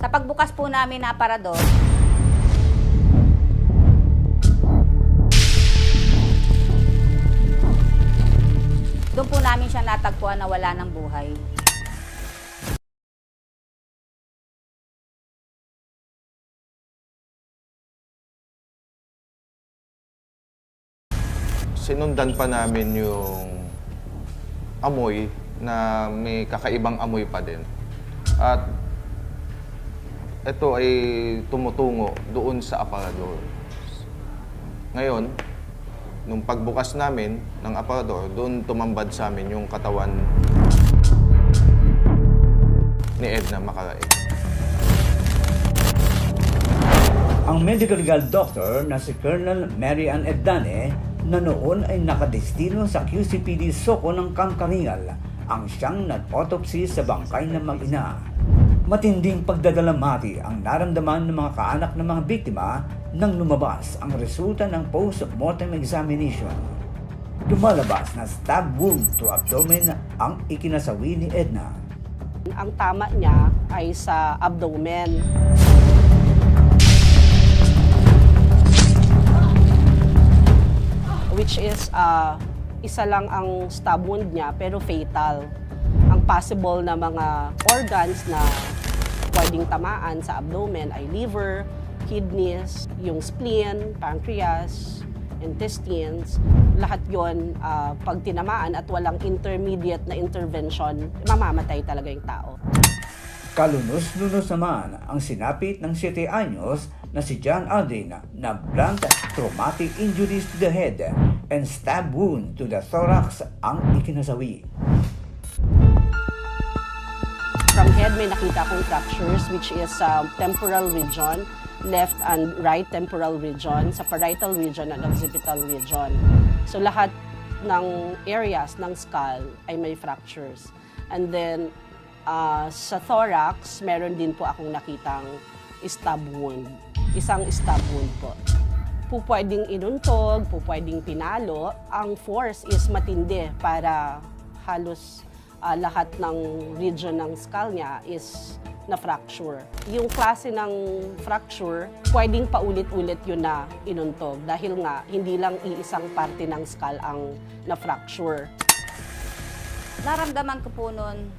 Sa pagbukas po namin na aparador, doon po namin siya natagpuan na wala ng buhay. sinundan pa namin yung amoy na may kakaibang amoy pa din. At ito ay tumutungo doon sa aparador. Ngayon, nung pagbukas namin ng aparador, doon tumambad sa amin yung katawan ni Edna Makaraig. Ang medical legal doctor na si Colonel Mary Ann Edane na noon ay nakadestino sa QCPD Soko ng Kamkaringal ang siyang nag-autopsy sa bangkay ng mag-ina. Matinding pagdadalamati ang naramdaman ng mga kaanak ng mga biktima nang lumabas ang resulta ng post-mortem examination. Lumalabas na stab wound to abdomen ang ikinasawi ni Edna. Ang tama niya ay sa abdomen. Which is, ah, isa lang ang stab wound niya pero fatal. Ang possible na mga organs na pwedeng tamaan sa abdomen ay liver, kidneys, yung spleen, pancreas, intestines, lahat yon ah, pag tinamaan at walang intermediate na intervention, mamamatay talaga yung tao. Kalunos-lunos naman ang sinapit ng 7 anyos na si John Aldrin na blunt traumatic injuries to the head and stab wound to the thorax ang ikinasawi. From head, may nakita akong fractures which is sa temporal region, left and right temporal region, sa parietal region and occipital region. So lahat ng areas ng skull ay may fractures. And then ah, sa thorax, meron din po akong nakitang stab wound. Isang stab wound po. Po pwedeng inuntog, po pwedeng pinalo. Ang force is matindi para halos ah, lahat ng region ng skull niya is na-fracture. Yung klase ng fracture, pwedeng paulit-ulit yun na inuntog dahil nga hindi lang iisang parte ng skull ang na-fracture. Naramdaman ko po noon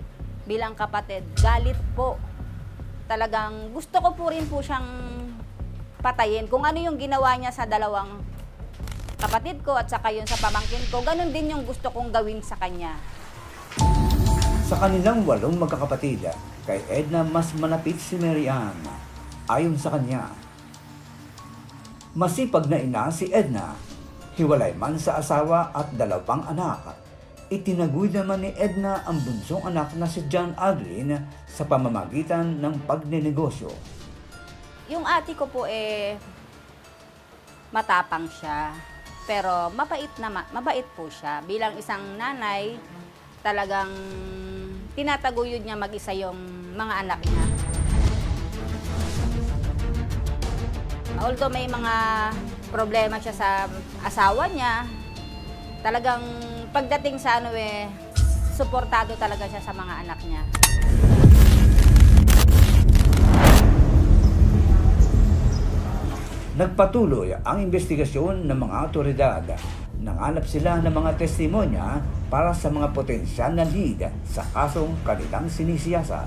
bilang kapatid, galit po. Talagang gusto ko po rin po siyang patayin. Kung ano yung ginawa niya sa dalawang kapatid ko at saka yun sa pamangkin ko, ganun din yung gusto kong gawin sa kanya. Sa kanilang walong magkakapatid, kay Edna mas malapit si Mary Ann. Ayon sa kanya, masipag na ina si Edna, hiwalay man sa asawa at dalawang anak. Itinaguy naman ni Edna ang bunsong anak na si John Aldrin sa pamamagitan ng pagnenegosyo. Yung ate ko po eh, matapang siya. Pero mabait na mabait po siya. Bilang isang nanay, talagang tinataguyod niya mag-isa yung mga anak niya. Although may mga problema siya sa asawa niya, talagang pagdating sa ano eh, suportado talaga siya sa mga anak niya. Nagpatuloy ang investigasyon ng mga otoridad. Nanganap sila ng mga testimonya para sa mga potensyal na lead sa kasong kanilang sinisiyasat.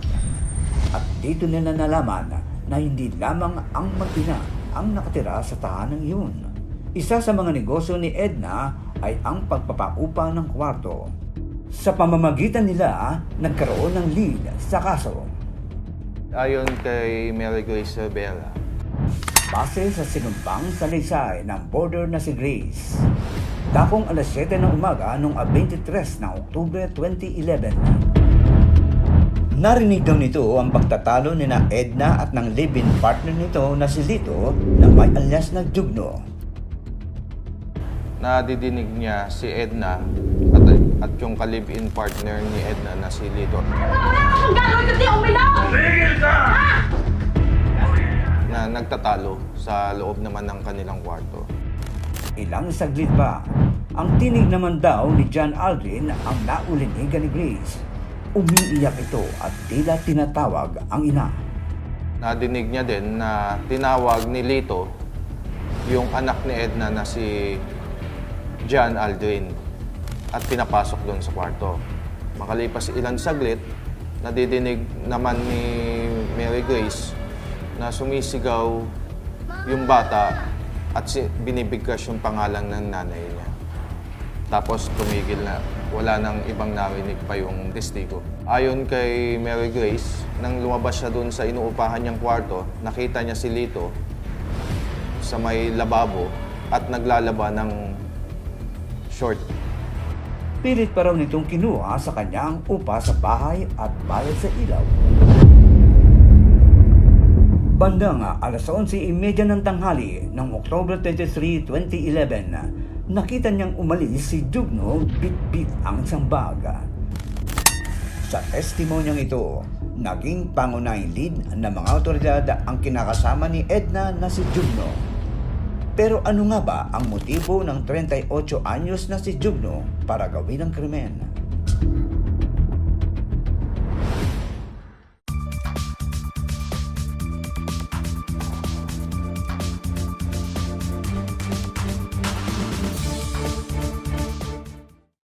At dito nila nalaman na hindi lamang ang mag-ina ang nakatira sa tahanang iyon. Isa sa mga negosyo ni Edna ay ang pagpapaupa ng kwarto. Sa pamamagitan nila, nagkaroon ng lead sa kaso. Ayon kay Mary Grace Rivera, Base sa sinumpang salisay ng border na si Grace. Dakong alas 7 ng umaga noong 23 ng Oktubre 2011. Narinig daw nito ang pagtatalo ni na Edna at ng live-in partner nito na si Lito na may alias na Jugno. nadidinig niya si Edna at, at yung ka-live-in partner ni Edna na si Lito na nagtatalo sa loob naman ng kanilang kwarto. Ilang saglit pa, ang tinig naman daw ni John Aldrin ang naulinigan ni Grace. Umiiyak ito at tila tinatawag ang ina. nadinig niya din na tinawag ni Lito yung anak ni Edna na si John Aldrin at pinapasok doon sa kwarto. Makalipas ilang saglit, nadidinig naman ni Mary Grace na sumisigaw yung bata at binibigkas yung pangalan ng nanay niya. Tapos tumigil na. Wala nang ibang narinig pa yung testigo. Ayon kay Mary Grace, nang lumabas siya doon sa inuupahan niyang kwarto, nakita niya si Lito sa may lababo at naglalaba ng short. Pilit pa raw nitong kinuha sa kanyang upa sa bahay at bayad sa ilaw. Bandang alas 11.30 ng tanghali ng October 23, 2011, nakita niyang umalis si Jugno bit-bit ang sambaga. Sa testimonyang ito, naging pangunahing lead ng mga otoridad ang kinakasama ni Edna na si Jugno. Pero ano nga ba ang motibo ng 38 anyos na si Jugno para gawin ang krimen?